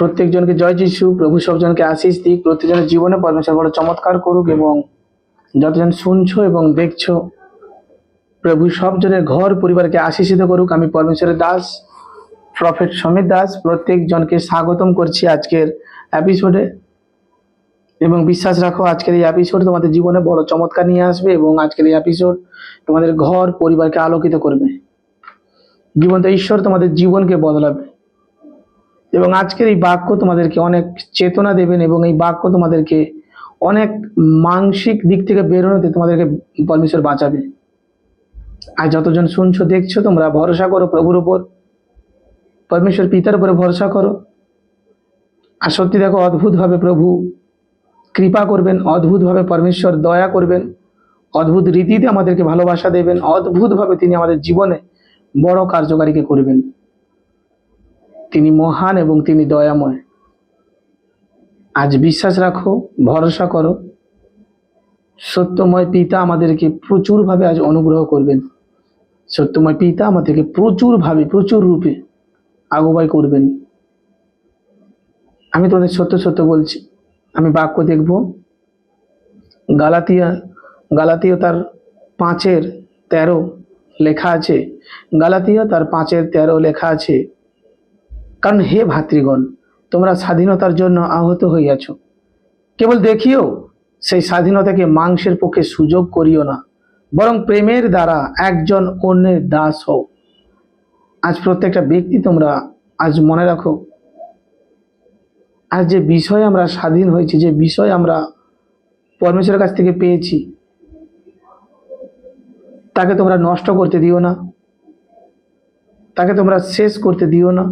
প্রত্যেকজনকে জয় যিশু, প্রভু সবজনকে আশিস দিক, প্রত্যেকজনের জীবনে পরমেশ্বর বড় চমৎকার করুক এবং যতজন শুনছো এবং দেখছ, প্রভু সবজনের ঘর পরিবারকে আশীষিত করুক। আমি পরমেশ্বরের দাস প্রফেট সমীর দাস, প্রত্যেকজনকে স্বাগতম করছি আজকের এপিসোডে এবং বিশ্বাস রাখো, আজকের এই এপিসোড তোমাদের জীবনে বড় চমৎকার নিয়ে আসবে এবং আজকের এই এপিসোড তোমাদের ঘর পরিবারকে আলোকিত করবে। জীবন্ত ঈশ্বর তোমাদের জীবনকে বদলাবে। এবং আজকের এই বাক্য তোমাদেরকে অনেক চেতনা দেবেন এবং এই বাক্য তোমাদেরকে অনেক মানসিক দিক থেকে বেরোনোতে তোমাদেরকে পরমেশ্বর বাঁচাবে। আর যতজন শুনছো, দেখছ, তোমরা ভরসা করো প্রভুর উপর। পরমেশ্বর পিতার উপরে ভরসা করো। আর সত্যি দেখো, অদ্ভুতভাবে প্রভু কৃপা করবেন, অদ্ভুতভাবে পরমেশ্বর দয়া করবেন, অদ্ভুত রীতিতে আমাদেরকে ভালোবাসা দেবেন, অদ্ভুতভাবে তিনি আমাদের জীবনে বড় কার্যকারীকে করবেন। তিনি মহান এবং তিনি দয়াময়। আজ বিশ্বাস রাখো, ভরসা করো। সত্যময় পিতা আমাদেরকে প্রচুরভাবে আজ অনুগ্রহ করবেন। সত্যময় পিতা আমাদেরকে প্রচুরভাবে প্রচুর রূপে আগুবাই করবেন। আমি তোমাদের সত্য সত্য বলছি। আমি বাক্য দেখব। গালাতিয়া, গালাতীয় তার পাঁচের তেরো লেখা আছে। গালাতীয় তার পাঁচের তেরো লেখা আছে। কারণ হে ভাতৃগণ, তোমরা স্বাধীনতার জন্য আহত হইয়াছ। কেবল দেখিও, সেই স্বাধীনতাকে মাংসের পক্ষে সুযোগ করিও না, বরং প্রেমের দ্বারা একজন অন্যের দাস হও। আজ প্রত্যেকটা ব্যক্তি তোমরা আজ মনে রাখো, আজ যে বিষয় আমরা স্বাধীন হয়েছি, যে বিষয় আমরা পরমেশ্বরের কাছ থেকে পেয়েছি, তাকে তোমরা নষ্ট করতে দিও না, তাকে তোমরা শেষ করতে দিও না।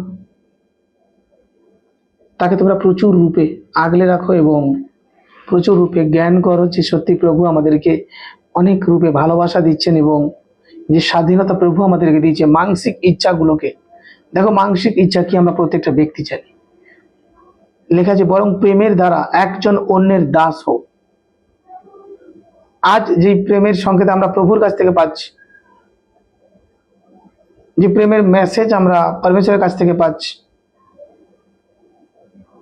তাকে তোমরা প্রচুর রূপে আগলে রাখো এবং প্রচুর রূপে জ্ঞান করো যে সত্যি প্রভু আমাদেরকে অনেক রূপে ভালোবাসা দিচ্ছেন এবং যে স্বাধীনতা প্রভু আমাদেরকে দিয়েছে মানসিক ইচ্ছাগুলোকে। দেখো মানসিক ইচ্ছা কি আমরা প্রত্যেকটা ব্যক্তি জানি লেখা আছে, বরং প্রেমের দ্বারা একজন অন্যের দাস হোক আজ যে প্রেমের সংকেত আমরা প্রভুর কাছ থেকে পাচ্ছি, যে প্রেমের মেসেজ আমরা পরমেশ্বরের কাছ থেকে পাচ্ছি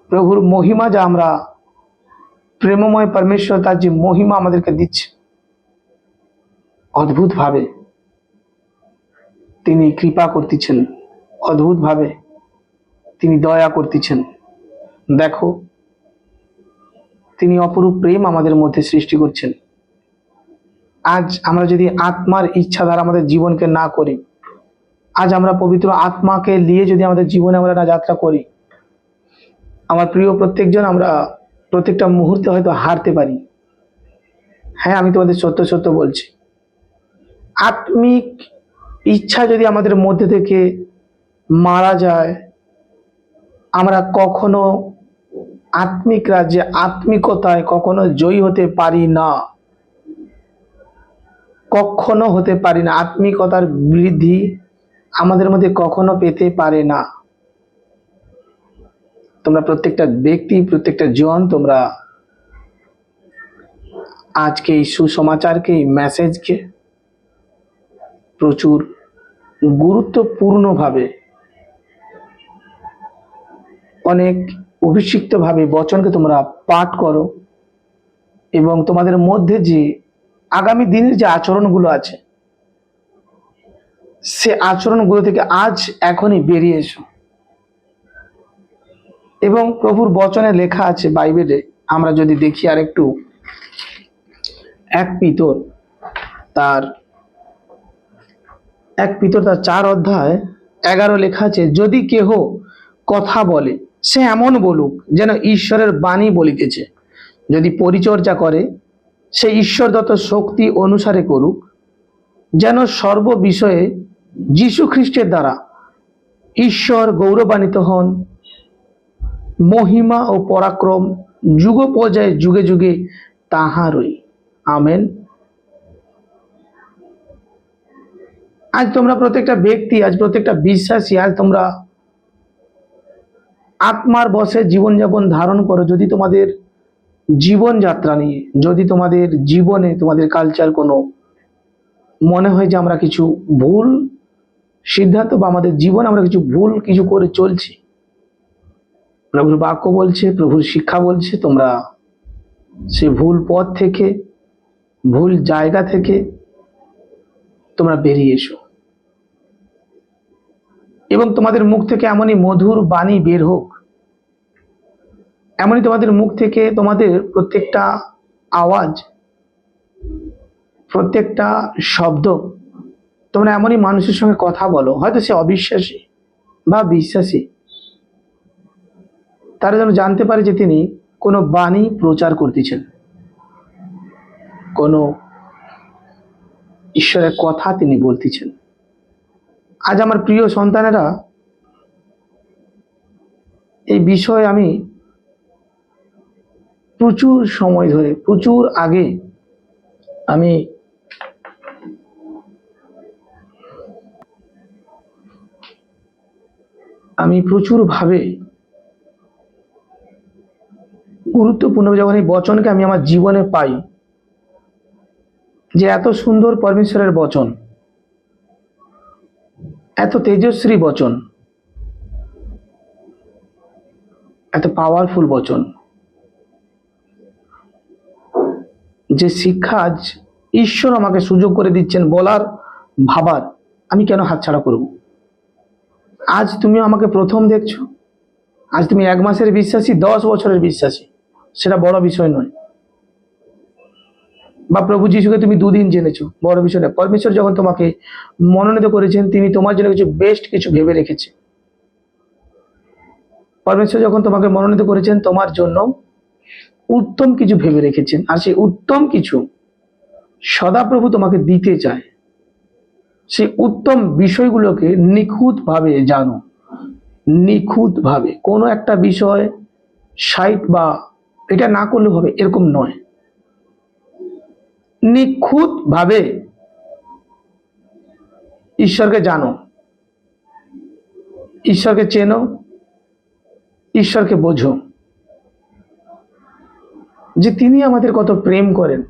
প্রভুর মহিমা যা আমরা প্রেমময় পরমেশ্বর, তার যে মহিমা আমাদেরকে দিচ্ছে, অদ্ভুতভাবে তিনি কৃপা করতেছেন, অদ্ভুতভাবে তিনি দয়া করতেছেন। দেখো, তিনি অপরূপ প্রেম আমাদের মধ্যে সৃষ্টি করছেন। আজ আমরা যদি আত্মার ইচ্ছা দ্বারা আমাদের জীবনকে না করি, আজ আমরা পবিত্র আত্মাকে নিয়ে যদি আমাদের জীবনে আমরা না যাত্রা করি আমার প্রিয় প্রত্যেকজন, আমরা প্রত্যেকটা মুহূর্তে হয়তো হারতে পারি। হ্যাঁ আমি তোমাদের সত্য সত্য বলছি। আত্মিক ইচ্ছা যদি আমাদের মধ্যে থেকে মারা যায়, আমরা কখনো আত্মিক রাজ্যে আত্মিকতায় কখনো জয়ী হতে পারি না। কখনো হতে পারি না। আত্মিকতার বৃদ্ধি আমাদের মধ্যে কখনো পেতে পারে না। তোমরা প্রত্যেকটা ব্যক্তি, প্রত্যেকটা জন, তোমরা আজকে এই সুসমাচারকে, এই মেসেজকে প্রচুর গুরুত্বপূর্ণভাবে, অনেক অভিষিক্তভাবে বচনকে তোমরা পাঠ করো এবং তোমাদের মধ্যে যে আগামী দিনের যে আচরণগুলো আছে, সে আচরণগুলো থেকে আজ এখনই বেরিয়ে এসো। এবং প্রভুর বচনে লেখা আছে বাইবেলে, আমরা যদি দেখি আর একটু এক পিতর তার, এক পিতর তার চার অধ্যায় এগারো লেখা আছে, যদি কেহ কথা বলে, সে এমন বলুক যেন ঈশ্বরের বাণী বলিতেছে। যদি পরিচর্যা করে, সে ঈশ্বরদত্ত শক্তি অনুসারে করুক, যেন সর্ব বিষয়ে যীশু খ্রিস্টের দ্বারা ঈশ্বর গৌরবান্বিত হন মহিমা ও পরাক্রম যুগ পর্যায়ে যুগে যুগে তাহারই। আমেন। আজ তোমরা প্রত্যেকটা ব্যক্তি, আজ প্রত্যেকটা বিশ্বাসী, আজ তোমরা আত্মার বসে জীবনযাপন ধারণ করো যদি তোমাদের জীবনযাত্রা নিয়ে, যদি তোমাদের জীবনে, তোমাদের কালচার কোনো মনে হয় যে আমরা কিছু ভুল সিদ্ধান্ত বা আমাদের জীবনে আমরা কিছু ভুল কিছু করে চলছি প্রভুর বাক্য বলছে, প্রভুর শিক্ষা বলছে, তোমরা সে ভুল পথ থেকে, ভুল জায়গা থেকে তোমরা বেরিয়ে এসো। এবং তোমাদের মুখ থেকে এমনই মধুর বাণী বের হোক, এমনই তোমাদের মুখ থেকে তোমাদের প্রত্যেকটা আওয়াজ, প্রত্যেকটা শব্দ, তোমরা এমনই মানুষের সঙ্গে কথা বলো। হয়তো সে অবিশ্বাসী বা বিশ্বাসী তারা যেন জানতে পারে যে তিনি কোনো বাণী প্রচার করতেছেন। কোনো ঈশ্বরের কথা তিনি বলতেছেন। আজ আমার প্রিয় সন্তানেরা, এই বিষয়ে আমি প্রচুর সময় ধরে, প্রচুর আগে আমি আমি প্রচুরভাবে গুরুত্বপূর্ণ যখন এই বচনকে আমি আমার জীবনে পাই, যে এত সুন্দর পরমেশ্বরের বচন, এত তেজস্বী বচন, এত পাওয়ারফুল বচন, যে শিক্ষা আজ ঈশ্বর আমাকে সুযোগ করে দিচ্ছেন বলার ভাবার আমি কেন হাতছাড়া করব? আজ তুমি আমাকে প্রথম দেখছ, আজ তুমি এক মাসের বিশ্বাসী, দশ বছরের বিশ্বাসী। সেটা বড় বিষয় নয়। বা প্রভু যিশুকে তুমি দুদিন জেনেছো, বড় বিষয় নয়। পরমেশ্বর যখন তোমাকে মনোনীত করেছেন, তিনি তোমার জন্য কিছু বেস্ট কিছু ভেবে রেখেছে। পরমেশ্বর যখন তোমাকে মনোনীত করেছেন, তোমার জন্য উত্তম কিছু ভেবে রেখেছেন। আর সেই উত্তম কিছু সদাপ্রভু তোমাকে দিতে চায়। সেই উত্তম বিষয়গুলোকে নিখুঁতভাবে জানো। নিখুঁতভাবে। কোনো একটা বিষয় সাইট বা এটা না করলে হবে, এরকম নয়। নিখুঁতভাবে ঈশ্বরকে জানো, ঈশ্বরকে চেনো, ঈশ্বরকে বোঝো যে তিনি আমাদের কত প্রেম করেন।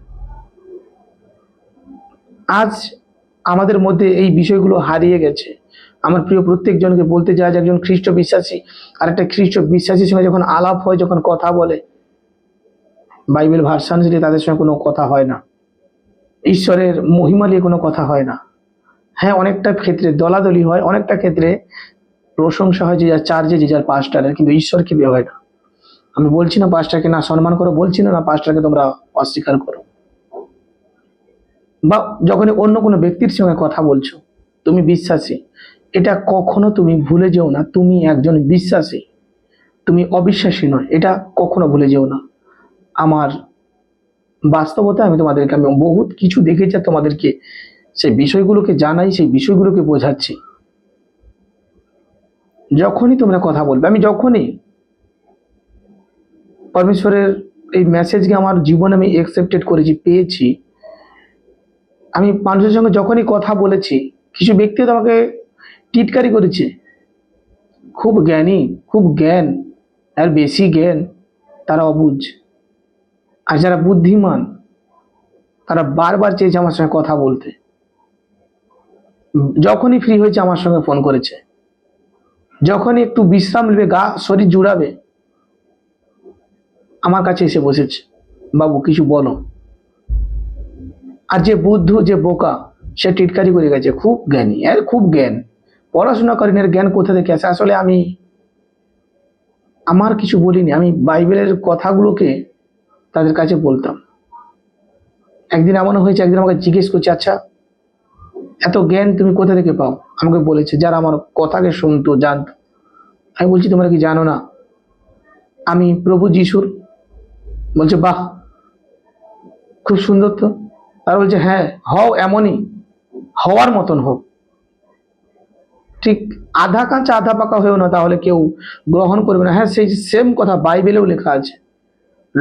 আজ আমাদের মধ্যে এই বিষয়গুলো হারিয়ে গেছে। আমার প্রিয় প্রত্যেকজনকে বলতে যায় একজন খ্রিস্ট বিশ্বাসী আর একটা খ্রিস্ট বিশ্বাসীর সঙ্গে যখন আলাপ হয়, যখন কথা বলে বাইবেল ভার্সান দিয়ে তাদের সঙ্গে কোনো কথা হয় না, ঈশ্বরের মহিমা নিয়ে কোনো কথা হয় না হ্যাঁ অনেকটা ক্ষেত্রে দলাদলি হয়, অনেকটা ক্ষেত্রে প্রশংসা হয় যে যার চার্জে, যে যার পাস্টারের, কিন্তু ঈশ্বরকে দেওয়া হয় না। আমি বলছি না পাস্টারকে না সম্মান করো, বলছি না পাস্টারকে তোমরা অস্বীকার করো। বা যখন অন্য কোনো ব্যক্তির সঙ্গে কথা বলছো, তুমি বিশ্বাসী, এটা কখনো তুমি ভুলে যেও না, তুমি একজন বিশ্বাসী। তুমি অবিশ্বাসী নয়, এটা কখনো ভুলে যেও না। আমার বাস্তবতা, আমি তোমাদেরকে, আমি বহুত কিছু দেখেছি তোমাদেরকে সেই বিষয়গুলোকে জানাই, সেই বিষয়গুলোকে বোঝাচ্ছি। যখনই তোমরা কথা বলবে, আমি যখনই পরমেশ্বরের এই মেসেজকে আমার জীবনে আমি একসেপ্টেড করেছি, পেয়েছি, আমি মানুষের সঙ্গে যখনই কথা বলেছি, কিছু ব্যক্তি তোমাকে টিটকারি করেছে। খুব জ্ঞানী, খুব জ্ঞান, আর বেশি জ্ঞান, তারা অবুঝ। আর যারা বুদ্ধিমান, তারা বারবার চেয়েছে আমার সঙ্গে কথা বলতে। যখনই ফ্রি হয়েছে আমার সঙ্গে ফোন করেছে। যখনই একটু বিশ্রাম নেবে, গা, শরীর জুড়াবে, আমার কাছে এসে বসেছে, বাবু, কিছু বলো। আর যে বুদ্ধ, যে বোকা, সে টিটকারি করে গেছে, খুব জ্ঞানী এর খুব জ্ঞান। পড়াশোনা করেন, এর জ্ঞান কোথা থেকে আসে? আসলে আমি, আমার কিছু বলিনি। আমি বাইবেলের কথাগুলোকে তাদের কাছে বলতাম। একদিন এমন হয়েছে, একদিন আমাকে জিজ্ঞেস করছে আচ্ছা এত জ্ঞান তুমি কোথা থেকে পাও? আমাকে বলেছে, যারা আমার কথাকে শুনতো, জানতো। আমি বলছি, তোমরা কি জানো না? আমি প্রভু যিশুর। বলছে, বাহ, খুব সুন্দর তো। আর বলছে হ্যাঁ হও এমনই, হওয়ার মতন হোক। ঠিক আধা কাঁচা, আধা পাকা হয়েও না, তাহলে কেউ গ্রহণ করবে না। হ্যাঁ সেই সেম কথা বাইবেলেও লেখা আছে।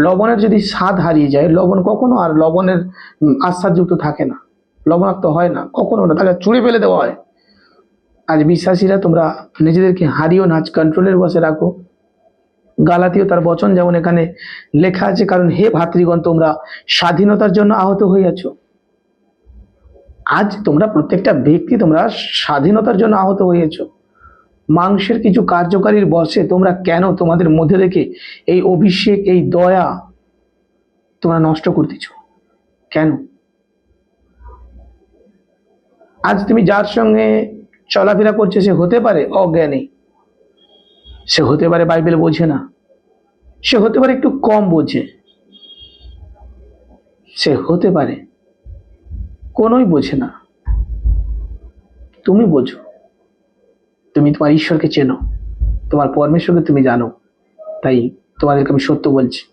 লবণের যদি স্বাদ হারিয়ে যায় লবণ কখনো আর লবণের উম, আস্বাদযুক্ত থাকে না। লবণাক্ত হয় না কখনো না। তাকে চুড়ে ফেলে দেওয়া হয়। আজ বিশ্বাসীরা তোমরা নিজেদেরকে হারিও না আজ কন্ট্রোলের বসে রাখো। গালাতীয় তার বচন যেমন এখানে লেখা আছে কারণ হে ভাতৃগণ তোমরা স্বাধীনতার জন্য আহত হইয়াছ। আজ তোমরা প্রত্যেকটা ব্যক্তি তোমরা স্বাধীনতার জন্য আহত হয়েছ মাংসের কিছু কার্যকারীর বসে তোমরা কেন তোমাদের মধ্যে থেকে এই অভিষেক, এই দয়া তোমরা নষ্ট করতেছ? কেন? আজ তুমি যার সঙ্গে চলাফেরা করছে সে হতে পারে অজ্ঞানী। সে হতে পারে বাইবেল বোঝে না। সে হতে পারে একটু কম বোঝে। সে হতে পারে। কোনোই বোঝে না। তুমি বোঝো। তুমি তোমার ঈশ্বরকে চেনো। তোমার পরমেশ্বরকে তুমি জানো। তাই তোমাদেরকে আমি সত্য বলছি।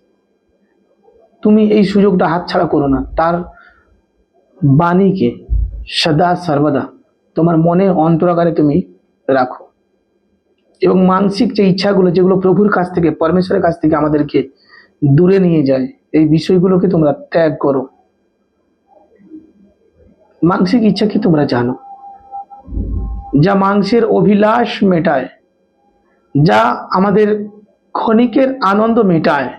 তুমি এই সুযোগটা হাতছাড়া করো না। তার বাণীকে সদা সর্বদা তোমার মনে অন্তরাগারে তুমি রাখো। এবং মানসিক যে ইচ্ছাগুলো, যেগুলো প্রভুর কাছ থেকে, পরমেশ্বরের কাছ থেকে আমাদেরকে দূরে নিয়ে যায়, এই বিষয়গুলোকে তোমরা ত্যাগ করো। মানসিক ইচ্ছা ইচ্ছাকে তোমরা জানো। যা মাংসের অভিলাষ মেটায়, যা আমাদের ক্ষণিকের আনন্দ মেটায়।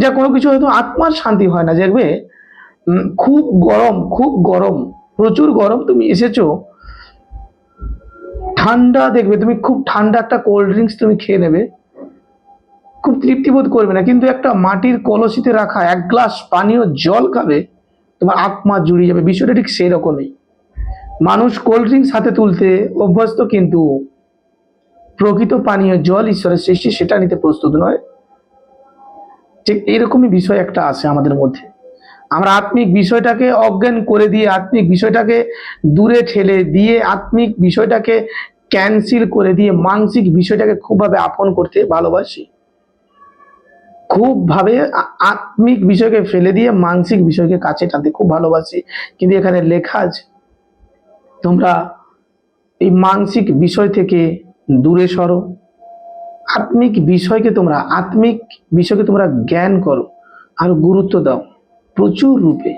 যা কোনো কিছু হয়তো আত্মার শান্তি হয় না। দেখবে খুব গরম খুব গরম, প্রচুর গরম তুমি এসেছ। ঠান্ডা দেখবে, তুমি খুব ঠান্ডা একটা কোল্ড ড্রিঙ্কস তুমি খেয়ে নেবে। খুব তৃপ্তি বোধ করবে না, কিন্তু একটা মাটির কলসিতে রাখা এক গ্লাস পানীয় জল খাবে, তোমার আত্মা জুড়িয়ে যাবে। বিষয়টা ঠিক সেই রকমই মানুষ কোল্ড ড্রিঙ্কস হাতে তুলতে অভ্যস্ত কিন্তু প্রকৃত পানীয় জল ঈশ্বরের সৃষ্টি সেটা নিতে প্রস্তুত নয়। ঠিক এইরকমই বিষয় একটা আছে আমাদের মধ্যে। আমরা আত্মিক বিষয়টাকে অজ্ঞান করে দিয়ে, আত্মিক বিষয়টাকে দূরে ঠেলে দিয়ে, আত্মিক বিষয়টাকে ক্যান্সেল করে দিয়ে, মানসিক বিষয়টাকে খুবভাবে আপন করতে ভালোবাসি। খুব ভাবে আত্মিক বিষয়কে ফেলে দিয়ে, মানসিক বিষয়কে কাছে টানতে খুব ভালোবাসি। কিন্তু এখানে লেখা আছে তোমরা এই মানসিক বিষয় থেকে দূরে সরো। আত্মিক বিষয়কে তোমরা, আত্মিক বিষয়কে তোমরা জ্ঞান করো আর গুরুত্ব দাও প্রচুর রূপে।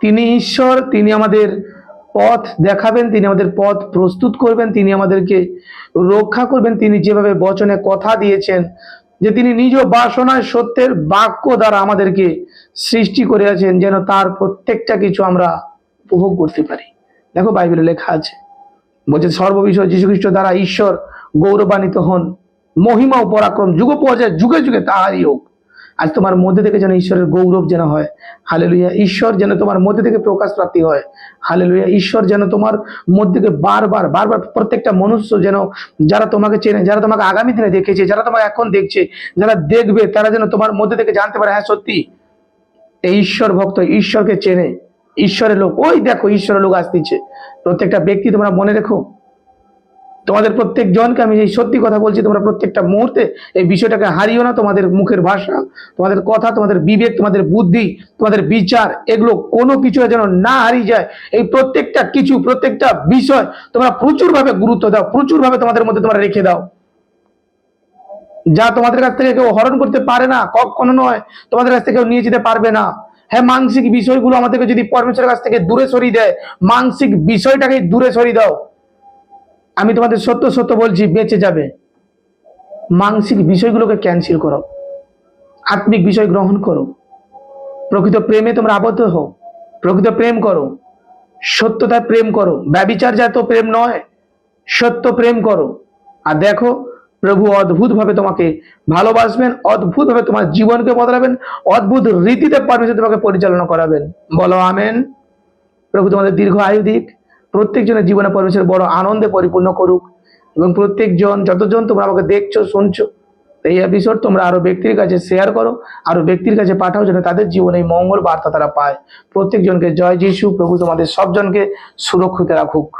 তিনি ঈশ্বর, তিনি আমাদের পথ দেখাবেন, তিনি আমাদের পথ প্রস্তুত করবেন, তিনি আমাদেরকে রক্ষা করবেন, তিনি যেভাবে বচনে কথা দিয়েছেন যে তিনি নিজ বাসনায় সত্যের বাক্য দ্বারা আমাদেরকে সৃষ্টি করে আছেন, যেন তার প্রত্যেকটা কিছু আমরা উপভোগ করতে পারি। দেখো বাইবেলে লেখা আছে, বলছে সর্ববিষয় যীশু খ্রিস্ট দ্বারা ঈশ্বর গৌরবান্বিত হন, মহিমা ও পরাক্রম যুগ পর্যায়ে যুগে যুগে তাহারই হোক। আজ তোমার মধ্যে থেকে যেন ঈশ্বরের গৌরব যেন হয় হালেলুইয়া ঈশ্বর যেন তোমার মধ্যে থেকে প্রকাশ প্রাপ্তি হয় হালেলুইয়া ঈশ্বর যেন তোমার মধ্যে থেকে বারবার বারবার প্রত্যেকটা মনুষ্য যেন, যারা তোমাকে চেনে, যারা তোমাকে আগামী দিনে দেখেছে, যারা তোমাকে এখন দেখছে, যারা দেখবে, তারা যেন তোমার মধ্যে থেকে জানতে পারে হ্যাঁ সত্যি, এই ঈশ্বর ভক্ত, ঈশ্বরকে চেনে। ঈশ্বরের লোক। ওই দেখো ঈশ্বরের লোক আসতেছে। প্রত্যেকটা ব্যক্তি তোমরা মনে রেখো। তোমাদের প্রত্যেক জনকে আমি এই সত্যি কথা বলছি, তোমরা প্রত্যেকটা মুহূর্তে এই বিষয়টাকে হারিও না। তোমাদের মুখের ভাষা, তোমাদের কথা, তোমাদের বিবেক, তোমাদের বুদ্ধি, তোমাদের বিচার, এগুলো কোনো কিছু যেন না হারিয়ে যায়। এই প্রত্যেকটা কিছু, প্রত্যেকটা বিষয় তোমরা প্রচুরভাবে গুরুত্ব দাও, প্রচুরভাবে তোমাদের মধ্যে তোমরা রেখে দাও। যা তোমাদের কাছ থেকে কেউ হরণ করতে পারে না, কখনো নয়। তোমাদের কাছ থেকে কেউ নিয়ে যেতে পারবে না। হ্যাঁ মানসিক বিষয়গুলো আমাদেরকে যদি পরমেশ্বরের কাছ থেকে দূরে সরিয়ে দেয়, মানসিক বিষয়টাকে দূরে সরিয়ে দাও। আমি তোমাদের সত্য সত্য বলছি, বেঁচে যাবে। মানসিক বিষয়গুলোকে ক্যান্সেল করো। আত্মিক বিষয় গ্রহণ করো। প্রকৃত প্রেমে তোমরা আবদ্ধ হও। প্রকৃত প্রেম করো। সত্যতায় প্রেম করো। ব্যবিচার জাত প্রেম নয়, সত্য প্রেম করো। আর দেখো প্রভু অদ্ভুতভাবে তোমাকে ভালোবাসবেন, অদ্ভুতভাবে তোমার জীবনকে বদলাবেন, অদ্ভুত রীতিতে পারমেশ্বর তোমাকে পরিচালনা করাবেন। বলো, আমেন। প্রভু তোমাদের দীর্ঘ আয়ু দিক, প্রত্যেকজনের জীবনে পরমেশ্বর বড় আনন্দে পরিপূর্ণ করুক এবং প্রত্যেকজন, যতজন তোমরা আমাকে দেখছ, শুনছো, এই এপিসোড তোমরা আরও ব্যক্তির কাছে শেয়ার করো, আরও ব্যক্তির কাছে পাঠাও যেন তাদের জীবনে এই মঙ্গল বার্তা তারা পায়। প্রত্যেকজনকে জয় যিশু, প্রভু তোমাদের সবজনকে সুরক্ষিত রাখুক।